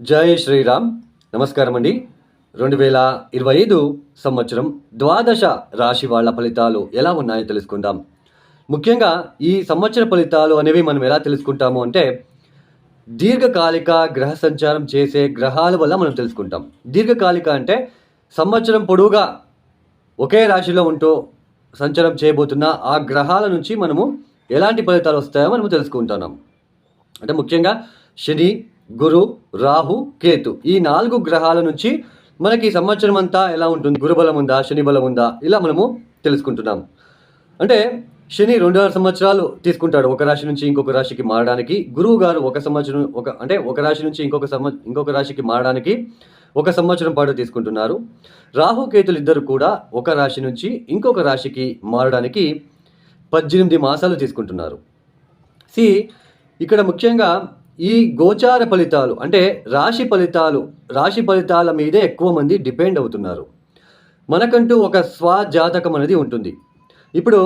జై శ్రీరామ్. నమస్కారం అండి. రెండు వేల ఇరవై ఐదు సంవత్సరం ద్వాదశ రాశి వాళ్ళ ఫలితాలు ఎలా ఉన్నాయో తెలుసుకుందాం. ముఖ్యంగా ఈ సంవత్సర ఫలితాలు అనేవి మనం ఎలా తెలుసుకుంటాము అంటే దీర్ఘకాలిక గ్రహ సంచారం చేసే గ్రహాల వల్ల మనం తెలుసుకుంటాం. దీర్ఘకాలిక అంటే సంవత్సరం పొడవుగా ఒకే రాశిలో ఉంటూ సంచారం చేయబోతున్న ఆ గ్రహాల నుంచి మనము ఎలాంటి ఫలితాలు వస్తాయో మనము తెలుసుకుంటున్నాం. అంటే ముఖ్యంగా శని గురు రాహు కేతు. ఈ నాలుగు గ్రహాల నుంచి మనకి సంవత్సరం అంతా ఎలా ఉంటుంది? గురుబలం ఉందా? శని బలం ఉందా? ఇలా మనము తెలుసుకుంటున్నాం. అంటే శని రెండున్నర సంవత్సరాలు తీసుకుంటాడు. ఒక రాశి నుంచి ఇంకొక రాశికి మారడానికి. గురువు గారు ఒక సంవత్సరం ఒక అంటే ఒక రాశి నుంచి ఇంకొక సంవ ఇంకొక రాశికి మారడానికి ఒక సంవత్సరం పాటు తీసుకుంటున్నారు. రాహు కేతులు ఇద్దరు కూడా ఒక రాశి నుంచి ఇంకొక రాశికి మారడానికి పద్దెనిమిది మాసాలు తీసుకుంటున్నారు. సి ఇక్కడ ముఖ్యంగా ఈ గోచార ఫలితాలు అంటే రాశి ఫలితాలు రాశి ఫలితాల మీదే ఎక్కువ మంది డిపెండ్ అవుతున్నారు. మనకంటూ ఒక స్వజాతకం అనేది ఉంటుంది. ఇప్పుడు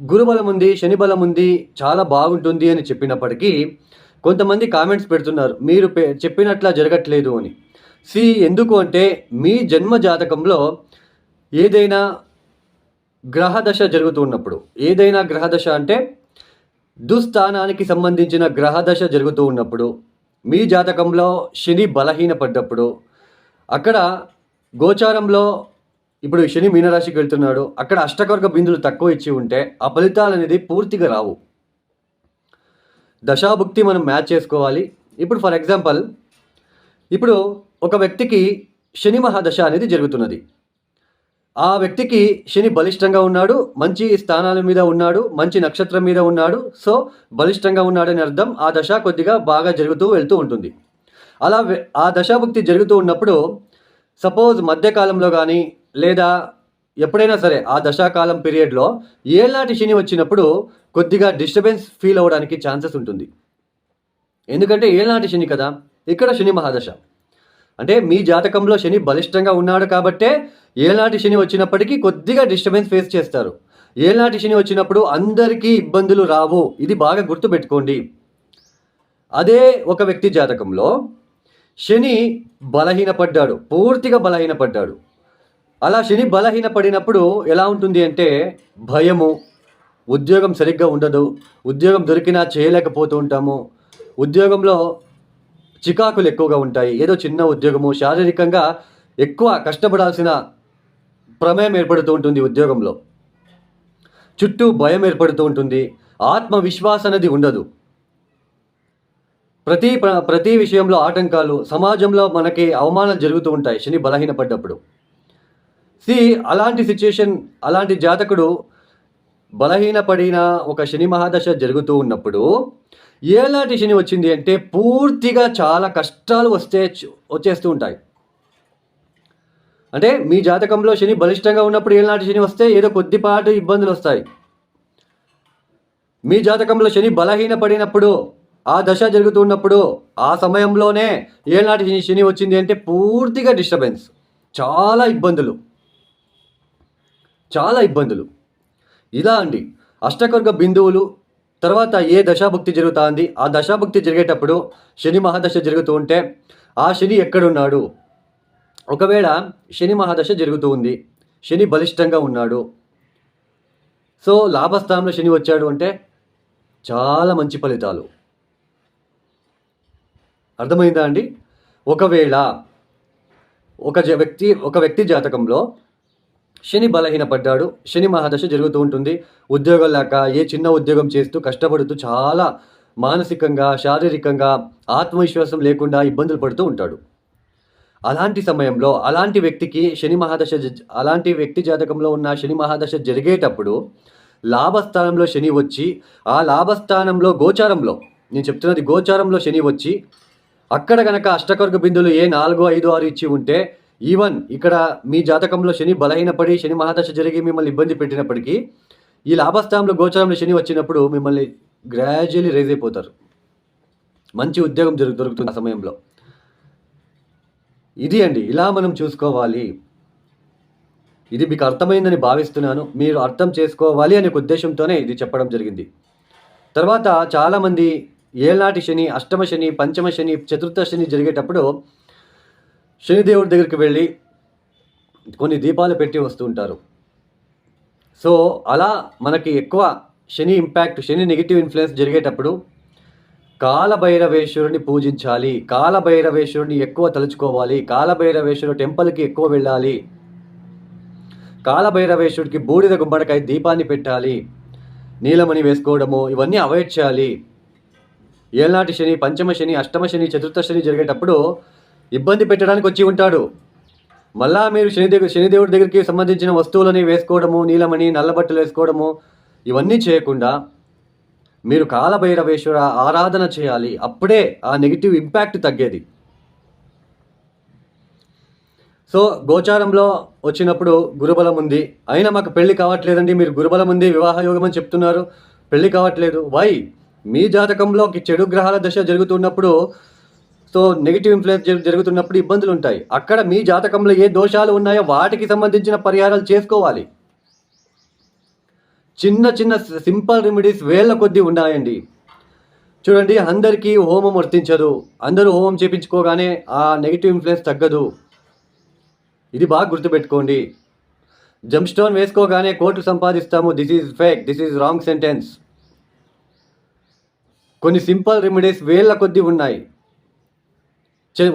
గురుబలం ఉంది శని బలం ఉంది చాలా బాగుంటుంది అని చెప్పినప్పటికీ కొంతమంది కామెంట్స్ పెడుతున్నారు మీరు చెప్పినట్లా జరగట్లేదు అని. సి ఎందుకు అంటే మీ జన్మ జాతకంలో ఏదైనా గ్రహదశ జరుగుతున్నప్పుడు ఏదైనా గ్రహదశ అంటే దుస్థానానికి సంబంధించిన గ్రహదశ జరుగుతూ ఉన్నప్పుడు మీ జాతకంలో శని బలహీనపడ్డప్పుడు అక్కడ గోచారంలో ఇప్పుడు శని మీనరాశికి వెళ్తున్నాడు అక్కడ అష్టకర్గ బిందులు తక్కువ ఇచ్చి ఉంటే ఆ ఫలితాలు అనేది పూర్తిగా రావు. దశాభుక్తి మనం మ్యాచ్ చేసుకోవాలి. ఇప్పుడు ఫర్ ఎగ్జాంపుల్ ఇప్పుడు ఒక వ్యక్తికి శని మహాదశ అనేది జరుగుతున్నది. ఆ వ్యక్తికి శని బలిష్టంగా ఉన్నాడు మంచి స్థానాల మీద ఉన్నాడు మంచి నక్షత్రం మీద ఉన్నాడు. సో బలిష్టంగా ఉన్నాడని అర్థం ఆ దశ కొద్దిగా బాగా జరుగుతూ వెళ్తూ ఉంటుంది. అలా ఆ దశాభుక్తి జరుగుతూ ఉన్నప్పుడు సపోజ్ మధ్యకాలంలో కానీ లేదా ఎప్పుడైనా సరే ఆ దశాకాలం పీరియడ్లో ఏలాంటి శని వచ్చినప్పుడు కొద్దిగా డిస్టర్బెన్స్ ఫీల్ అవ్వడానికి ఛాన్సెస్ ఉంటుంది. ఎందుకంటే ఏలాంటి శని కదా ఇక్కడ శని మహాదశ. అంటే మీ జాతకంలో శని బలిష్టంగా ఉన్నాడు కాబట్టే ఏలాంటి శని వచ్చినప్పటికీ కొద్దిగా డిస్టర్బెన్స్ ఫేస్ చేస్తారు. ఏలాంటి శని వచ్చినప్పుడు అందరికీ ఇబ్బందులు రావు. ఇది బాగా గుర్తుపెట్టుకోండి. అదే ఒక వ్యక్తి జాతకంలో శని బలహీనపడ్డాడు. పూర్తిగా బలహీనపడ్డాడు. అలా శని బలహీనపడినప్పుడు ఎలా ఉంటుంది అంటే భయము ఉద్యోగం సరిగ్గా ఉండదు ఉద్యోగం దొరికినా చేయలేకపోతూ ఉంటాము ఉద్యోగంలో చికాకులు ఎక్కువగా ఉంటాయి ఏదో చిన్న ఉద్యోగము శారీరకంగా ఎక్కువ కష్టపడాల్సిన ప్రమేయం ఏర్పడుతూ ఉంటుంది ఉద్యోగంలో. చుట్టూ భయం ఏర్పడుతూ ఉంటుంది. ఆత్మవిశ్వాస అనేది ఉండదు. ప్రతి ప్ర- ప్రతి విషయంలో ఆటంకాలు సమాజంలో మనకి అవమానాలు జరుగుతూ ఉంటాయి శని బలహీనపడ్డప్పుడు. సి అలాంటి సిచ్యుయేషన్ అలాంటి జాతకుడు బలహీనపడిన ఒక శని మహాదశ జరుగుతూ ఉన్నప్పుడు ఏలాంటి శని వచ్చింది అంటే పూర్తిగా చాలా కష్టాలు వస్తే వచ్చేస్తూ ఉంటాయి. అంటే మీ జాతకంలో శని బలిష్టంగా ఉన్నప్పుడు ఏనాటి శని వస్తే ఏదో కొద్దిపాటు ఇబ్బందులు వస్తాయి. మీ జాతకంలో శని బలహీనపడినప్పుడు ఆ దశ జరుగుతున్నప్పుడు ఆ సమయంలోనే ఏనాటి శని శని వచ్చింది అంటే పూర్తిగా డిస్టర్బెన్స్. చాలా ఇబ్బందులు. చాలా ఇబ్బందులు. ఇలా అండి. అష్టకర్గ బిందువులు తర్వాత ఏ దశాభుక్తి జరుగుతుంది? ఆ దశాభుక్తి జరిగేటప్పుడు శని మహాదశ జరుగుతూ ఉంటే ఆ శని ఎక్కడున్నాడు? ఒకవేళ శని మహాదశ జరుగుతూ ఉంది శని బలిష్టంగా ఉన్నాడు. సో లాభస్థానంలో శని వచ్చాడు అంటే చాలా మంచి ఫలితాలు. అర్థమైందా అండి? ఒకవేళ ఒక జ- వ్యక్తి ఒక వ్యక్తి జాతకంలో శని బలహీనపడ్డాడు శని మహాదశ జరుగుతూ ఉంటుంది ఉద్యోగం లేక ఏ చిన్న ఉద్యోగం చేస్తూ కష్టపడుతూ చాలా మానసికంగా శారీరకంగా ఆత్మవిశ్వాసం లేకుండా ఇబ్బందులు పడుతూ ఉంటాడు. అలాంటి సమయంలో అలాంటి వ్యక్తికి శని మహాదశ అలాంటి వ్యక్తి జాతకంలో ఉన్న శని మహాదశ జరిగేటప్పుడు లాభస్థానంలో శని వచ్చి ఆ లాభస్థానంలో గోచారంలో నేను చెప్తున్నది గోచారంలో శని వచ్చి అక్కడ కనుక అష్టకర్గ బిందులు ఏ నాలుగు ఐదు ఆరు ఇచ్చి ఉంటే ఈవెన్ ఇక్కడ మీ జాతకంలో శని బలహీనపడి శని మహాదశ జరిగి మిమ్మల్ని ఇబ్బంది పెట్టినప్పటికీ ఈ లాభస్థానంలో గోచారంలో శని వచ్చినప్పుడు మిమ్మల్ని గ్రాడ్యువలీ రైజ్ అయిపోతారు. మంచి ఉద్యోగం జరుగు దొరుకుతుంది ఆ సమయంలో. ఇది అండి ఇలా మనం చూసుకోవాలి. ఇది మీకు అర్థమైందని భావిస్తున్నాను మీరు అర్థం చేసుకోవాలి అనే ఉద్దేశంతోనే ఇది చెప్పడం జరిగింది. తర్వాత చాలామంది ఏనాటి శని అష్టమ శని పంచమ శని చతుర్థ శని జరిగేటప్పుడు శనిదేవుడి దగ్గరికి వెళ్ళి కొన్ని దీపాలు పెట్టి వస్తూ ఉంటారు. సో అలా మనకి ఎక్కువ Shani impact Shani negative influence జరిగేటప్పుడు కాలభైరవేశ్వరుని పూజించాలి కాలభైరవేశ్వరుని ఎక్కువ తలుచుకోవాలి కాలభైరవేశ్వరు టెంపుల్కి ఎక్కువ వెళ్ళాలి. కాలభైరవేశ్వరుడికి బూడిద గుమ్మడికాయ దీపాన్ని పెట్టాలి నీలమణి వేసుకోవడము ఇవన్నీ అవాయిడ్ చేయాలి. ఏనాటి శని పంచమ శని అష్టమ శని చతుర్థ శని జరిగేటప్పుడు ఇబ్బంది పెట్టడానికి వచ్చి ఉంటాడు. మళ్ళా మీరు శనిదేవు శనిదేవుడి దగ్గరికి సంబంధించిన వస్తువులని వేసుకోవడము నీలమణి నల్లబట్టలు వేసుకోవడము ఇవన్నీ చేయకుండా మీరు కాలభైరవేశ్వర ఆరాధన చేయాలి. అప్పుడే ఆ నెగిటివ్ ఇంపాక్ట్ తగ్గేది. సో గోచారంలో వచ్చినప్పుడు గురుబలం ఉంది. అయినా మాకు పెళ్ళి కావట్లేదండి. మీరు గురుబలం ఉంది వివాహ యోగం అని చెప్తున్నారు. పెళ్ళి కావట్లేదు. వై? మీ జాతకంలో చెడు గ్రహాల దశ జరుగుతున్నప్పుడు సో నెగిటివ్ ఇన్ఫ్లుయెన్స్ జరుగుతున్నప్పుడు ఇబ్బందులు ఉంటాయి అక్కడ మీ జాతకంలో ఏ దోషాలు ఉన్నాయో వాటికి సంబంధించిన పరిహారాలు చేసుకోవాలి. చిన్న చిన్న సింపుల్ రెమెడీస్ వేల కొద్దీ ఉన్నాయండి. చూడండి అందరికీ హోమం వర్తించదు. అందరూ హోమం చేపించుకోగానే ఆ నెగిటివ్ ఇన్ఫ్లుయెన్స్ తగ్గదు. ఇది బాగా గుర్తుపెట్టుకోండి. జంప్ స్టోన్ వేసుకోగానే కోర్టు సంపాదిస్తాము. This is fake. This is wrong sentence. కొన్ని సింపుల్ రెమెడీస్ వేల కొద్దీ ఉన్నాయి.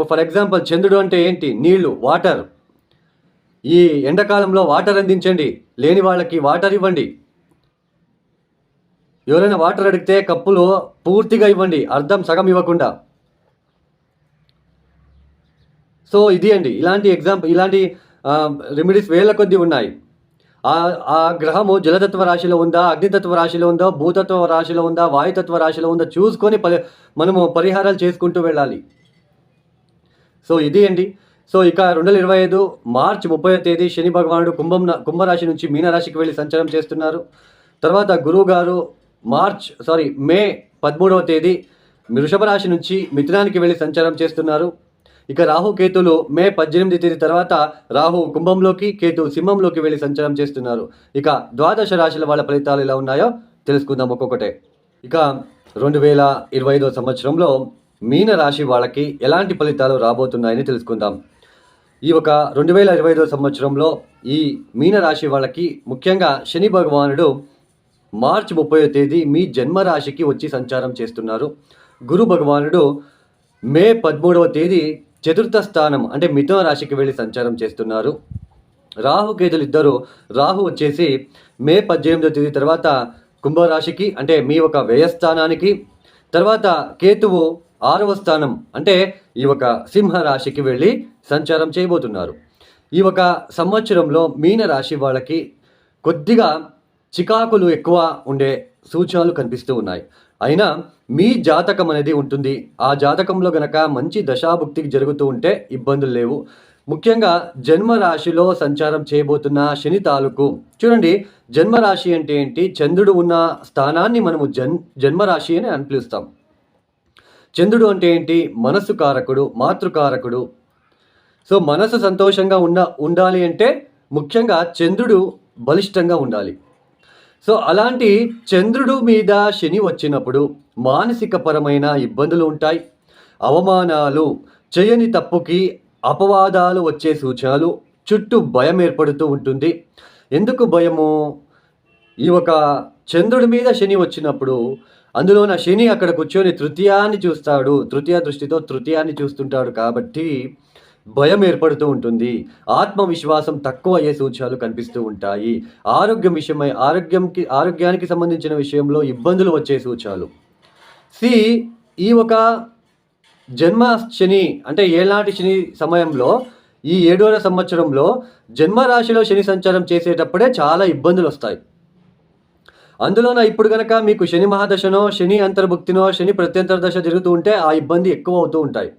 ఫర్ ఎగ్జాంపుల్ చంద్రుడు అంటే ఏంటి? నీళ్ళు వాటర్. ఈ ఎండాకాలంలో వాటర్ అందించండి. లేని వాళ్ళకి వాటర్ ఇవ్వండి. ఎవరైనా వాటర్ అడిగితే కప్పులు పూర్తిగా ఇవ్వండి అర్థం సగం ఇవ్వకుండా. సో ఇది అండి. ఇలాంటి ఎగ్జాంపుల్ ఇలాంటి రెమెడీస్ వేల కొద్దీ ఉన్నాయి. ఆ ఆ గ్రహము జలతత్వ రాశిలో ఉందా అగ్నితత్వ రాశిలో ఉందా భూతత్వ రాశిలో ఉందా వాయుతత్వ రాశిలో ఉందా చూసుకొని పరి మనము పరిహారాలు చేసుకుంటూ వెళ్ళాలి. సో ఇది అండి. సో ఇక రెండు వేల ఇరవై ఐదు మార్చి ముప్పై తేదీ శని భగవానుడు కుంభం కుంభరాశి నుంచి మీనరాశికి వెళ్ళి సంచారం చేస్తున్నారు. తర్వాత గురువు గారు మార్చ్ సారీ మే పదమూడవ తేదీ వృషభ రాశి నుంచి మిథునానికి వెళ్ళి సంచారం చేస్తున్నారు. ఇక రాహు కేతులు మే పద్దెనిమిది తేదీ తర్వాత రాహు కుంభంలోకి కేతు సింహంలోకి వెళ్ళి సంచారం చేస్తున్నారు. ఇక ద్వాదశ రాశుల వాళ్ళ ఫలితాలు ఎలా ఉన్నాయో తెలుసుకుందాం ఒక్కొక్కటే. ఇక రెండు వేల ఇరవై ఐదో సంవత్సరంలో మీన రాశి వాళ్ళకి ఎలాంటి ఫలితాలు రాబోతున్నాయని తెలుసుకుందాం. ఈ ఒక రెండు వేల ఇరవై ఐదో సంవత్సరంలో ఈ మీన రాశి వాళ్ళకి ముఖ్యంగా శని భగవానుడు మార్చి ముప్పై తేదీ మీ జన్మరాశికి వచ్చి సంచారం చేస్తున్నారు. గురు భగవానుడు మే పదమూడవ తేదీ చతుర్థ స్థానం అంటే మిథున రాశికి వెళ్ళి సంచారం చేస్తున్నారు. రాహుకేతులు ఇద్దరు రాహు వచ్చేసి మే పద్దెనిమిదో తేదీ తర్వాత కుంభరాశికి అంటే మీ ఒక వ్యయస్థానానికి తర్వాత కేతువు ఆరవ స్థానం అంటే ఈ ఒక సింహ రాశికి వెళ్ళి సంచారం చేయబోతున్నారు. ఈ ఒక సంవత్సరంలో మీన రాశి వాళ్ళకి కొద్దిగా చికాకులు ఎక్కువ ఉండే సూచనలు కనిపిస్తూ ఉన్నాయి. అయినా మీ జాతకం అనేది ఉంటుంది. ఆ జాతకంలో గనక మంచి దశాభుక్తికి జరుగుతూ ఉంటే ఇబ్బందులు లేవు. ముఖ్యంగా జన్మరాశిలో సంచారం చేయబోతున్న శని తాలూకు. చూడండి జన్మరాశి అంటే ఏంటి? చంద్రుడు ఉన్న స్థానాన్ని మనము జన్ జన్మరాశి అని అని పిలుస్తాం చంద్రుడు అంటే ఏంటి? మనసు కారకుడు మాతృకారకుడు. సో మనసు సంతోషంగా ఉన్న ఉండాలి అంటే ముఖ్యంగా చంద్రుడు బలిష్టంగా ఉండాలి. సో అలాంటి చంద్రుడు మీద శని వచ్చినప్పుడు మానసిక పరమైన ఇబ్బందులు ఉంటాయి. అవమానాలు చేయని తప్పుకి అపవాదాలు వచ్చే సూచనలు చుట్టూ భయం ఏర్పడుతూ ఉంటుంది. ఎందుకు భయము? ఈ ఒక చంద్రుడి మీద శని వచ్చినప్పుడు అందులో నా శని అక్కడ కూర్చొని తృతీయాన్ని చూస్తాడు. తృతీయ దృష్టితో తృతీయాన్ని చూస్తుంటాడు కాబట్టి భయం ఏర్పడుతూ ఉంటుంది. ఆత్మవిశ్వాసం తక్కువ అయ్యే సూచనలు కనిపిస్తూ ఉంటాయి. ఆరోగ్యం విషయమై ఆరోగ్యంకి ఆరోగ్యానికి సంబంధించిన విషయంలో ఇబ్బందులు వచ్చే సూచనలు. సి ఈ ఒక జన్మ శని అంటే ఏనాటి శని సమయంలో ఈ ఏడవ సంవత్సరంలో జన్మరాశిలో శని సంచారం చేసేటప్పుడే చాలా ఇబ్బందులు వస్తాయి. అందులోన ఇప్పుడు కనుక మీకు శని మహాదశనో శని అంతర్భుక్తినో శని ప్రత్యంతర దశ జరుగుతూ ఉంటే ఆ ఇబ్బంది ఎక్కువ అవుతూ ఉంటాయి.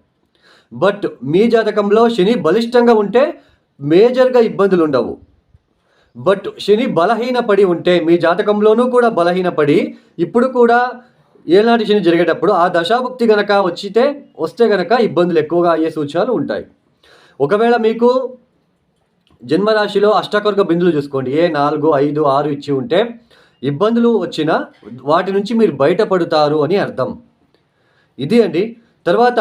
బట్ మీ జాతకంలో శని బలిష్టంగా ఉంటే మేజర్గా ఇబ్బందులు ఉండవు బట్ శని బలహీనపడి ఉంటే మీ జాతకంలోనూ కూడా బలహీనపడి ఇప్పుడు కూడా ఏనాటి శని జరిగేటప్పుడు ఆ దశాభుక్తి గనక వచ్చితే వస్తే గనక ఇబ్బందులు ఎక్కువగా అయ్యే సూచనలు ఉంటాయి. ఒకవేళ మీకు జన్మరాశిలో అష్టకర్గ బిందులు చూసుకోండి. ఏ నాలుగు ఐదు ఆరు ఇచ్చి ఉంటే ఇబ్బందులు వచ్చినా వాటి నుంచి మీరు బయటపడతారు అని అర్థం. ఇది అండి. తర్వాత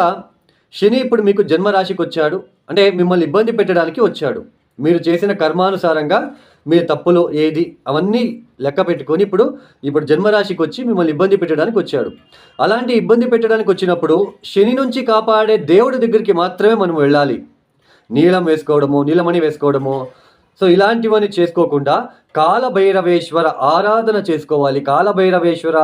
శని ఇప్పుడు మీకు జన్మరాశికి వచ్చాడు అంటే మిమ్మల్ని ఇబ్బంది పెట్టడానికి వచ్చాడు. మీరు చేసిన కర్మానుసారంగా మీ తప్పులు ఏది అవన్నీ లెక్క పెట్టుకొని ఇప్పుడు ఇప్పుడు జన్మరాశికి వచ్చి మిమ్మల్ని ఇబ్బంది పెట్టడానికి వచ్చాడు. అలాంటి ఇబ్బంది పెట్టడానికి వచ్చినప్పుడు శని నుంచి కాపాడే దేవుడి దగ్గరికి మాత్రమే మనం వెళ్ళాలి. నీలం వేసుకోవడము నీలమణి వేసుకోవడము సో ఇలాంటివన్నీ చేసుకోకుండా కాలభైరవేశ్వర ఆరాధన చేసుకోవాలి. కాలభైరవేశ్వర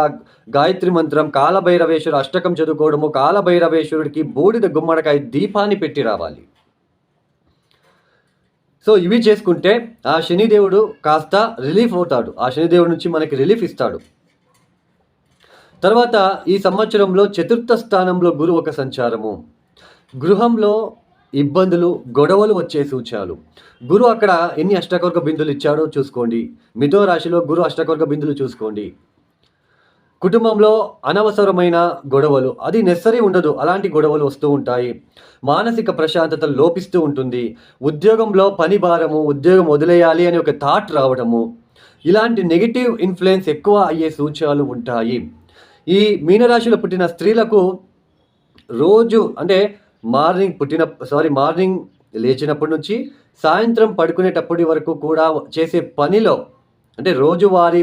గాయత్రి మంత్రం కాలభైరవేశ్వర అష్టకం చదువుకోవడము కాలభైరవేశ్వరుడికి బూడిద గుమ్మడికాయ దీపాన్ని పెట్టి రావాలి. సో ఇవి చేసుకుంటే ఆ శనిదేవుడు కాస్త రిలీఫ్ అవుతాడు. ఆ శనిదేవుడి నుంచి మనకి రిలీఫ్ ఇస్తాడు. తర్వాత ఈ సంవత్సరంలో చతుర్థ స్థానంలో గురు ఒక సంచారము. గృహంలో ఇబ్బందులు గొడవలు వచ్చే సూచాలు గురు అక్కడ ఎన్ని అష్టకవర్గ బిందులు ఇచ్చాడో చూసుకోండి. మిథో రాశిలో గురు అష్టకవర్గ బిందులు చూసుకోండి. కుటుంబంలో అనవసరమైన గొడవలు అది నెసరీ ఉండదు. అలాంటి గొడవలు వస్తూ ఉంటాయి. మానసిక ప్రశాంతత లోపిస్తూ ఉంటుంది. ఉద్యోగంలో పని భారము ఉద్యోగం వదిలేయాలి అని ఒక థాట్ రావడము. ఇలాంటి నెగిటివ్ ఇన్ఫ్లుయెన్స్ ఎక్కువ అయ్యే సూచనలు ఉంటాయి. ఈ మీనరాశిలో పుట్టిన స్త్రీలకు రోజు అంటే మార్నింగ్ పుట్టిన సారీ మార్నింగ్ లేచినప్పటి నుంచి సాయంత్రం పడుకునేటప్పటి వరకు కూడా చేసే పనిలో అంటే రోజువారీ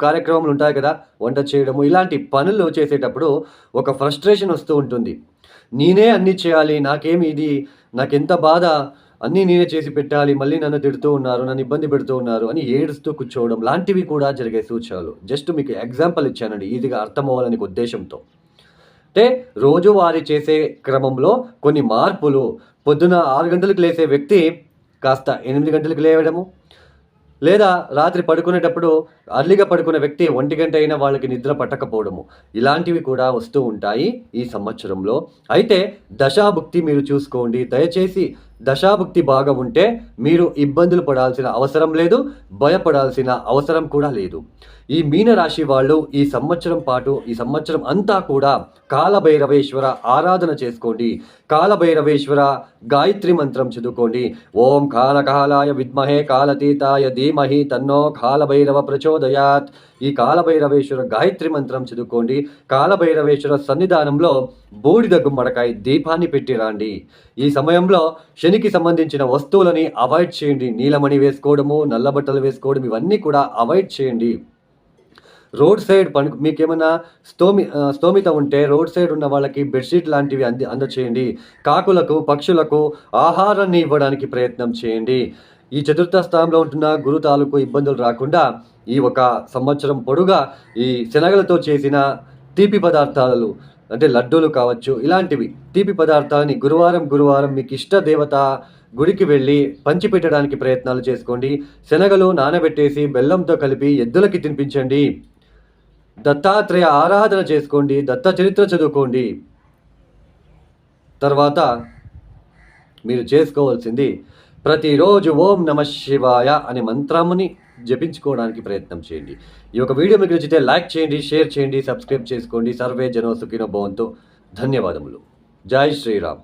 కార్యక్రమాలు ఉంటాయి కదా వంట చేయడము ఇలాంటి పనులు చేసేటప్పుడు ఒక ఫ్రస్ట్రేషన్ వస్తూ ఉంటుంది. నేనే అన్నీ చేయాలి నాకేమి ఇది నాకెంత బాధ అన్నీ నేనే చేసి పెట్టాలి మళ్ళీ నన్ను తిడుతూ ఉన్నారు నన్ను ఇబ్బంది పెడుతూ ఉన్నారు అని ఏడుస్తూ కూర్చోవడం లాంటివి కూడా జరిగే సూచనలు. జస్ట్ మీకు ఎగ్జాంపుల్ ఇచ్చానండి ఈజీగా అర్థం అవ్వాలని ఉద్దేశంతో. అంటే రోజువారీ చేసే క్రమంలో కొన్ని మార్పులు. పొద్దున ఆరు గంటలకు లేసే వ్యక్తి కాస్త ఎనిమిది గంటలకు లేవడము. లేదా రాత్రి పడుకునేటప్పుడు అర్లీగా పడుకునే వ్యక్తి ఒంటి గంట అయినా వాళ్ళకి నిద్ర పట్టకపోవడము. ఇలాంటివి కూడా వస్తూ ఉంటాయి ఈ సంవత్సరంలో. అయితే దశాభుక్తి మీరు చూసుకోండి. దయచేసి దశాభుక్తి బాగా ఉంటే మీరు ఇబ్బందులు పడాల్సిన అవసరం లేదు భయపడాల్సిన అవసరం కూడా లేదు. ఈ మీనరాశి వాళ్ళు ఈ సంవత్సరం పాటు ఈ సంవత్సరం అంతా కూడా కాలభైరవేశ్వర ఆరాధన చేసుకోండి. కాలభైరవేశ్వర గాయత్రి మంత్రం చదువుకోండి. ఓం కాలకాలాయ విద్మహే కాలతీతాయ ధీమహి తన్నో కాలభైరవ ప్రచోదయాత్. ఈ కాలభైరవేశ్వర గాయత్రి మంత్రం చదువుకోండి. కాలభైరవేశ్వర సన్నిధానంలో బూడిద గుమ్మడకాయ దీపాన్ని పెట్టి రండి. ఈ సమయంలో శనికి సంబంధించిన వస్తువులని అవాయిడ్ చేయండి. నీలమణి వేసుకోవడము నల్ల బట్టలు వేసుకోవడం ఇవన్నీ కూడా అవాయిడ్ చేయండి. రోడ్ సైడ్ పని మీకు ఏమైనా స్తోమి స్తోమిత ఉంటే రోడ్ సైడ్ ఉన్న వాళ్ళకి బెడ్షీట్ లాంటివి అంది అందచేయండి. కాకులకు పక్షులకు ఆహారాన్ని ఇవ్వడానికి ప్రయత్నం చేయండి. ఈ చతుర్థ స్థానంలో ఉంటున్న గురు తాలూకు ఇబ్బందులు రాకుండా ఈ ఒక సంవత్సరం పొడుగా ఈ శనగలతో చేసిన తీపి పదార్థాలు అంటే లడ్డూలు కావచ్చు ఇలాంటివి. తీపి పదార్థాలని గురువారం గురువారం మీకు ఇష్ట దేవత గుడికి వెళ్ళి పంచిపెట్టడానికి ప్రయత్నాలు చేసుకోండి. శనగలు నానబెట్టేసి బెల్లంతో కలిపి ఎద్దులకి తినిపించండి. దత్తాత్రేయ ఆరాధన చేసుకోండి దత్త చరిత్ర చదువుకోండి. తర్వాత మీరు చేసుకోవాల్సింది ప్రతిరోజు ఓం నమ శివాయ అనే మంత్రముని జపించుకోవడానికి ప్రయత్నం చేయండి. ఈ యొక్క వీడియో మీకు నచ్చితే లైక్ చేయండి షేర్ చేయండి సబ్స్క్రైబ్ చేసుకోండి. సర్వే జనోసుకినో భవంతో. ధన్యవాదములు. జై శ్రీరామ్.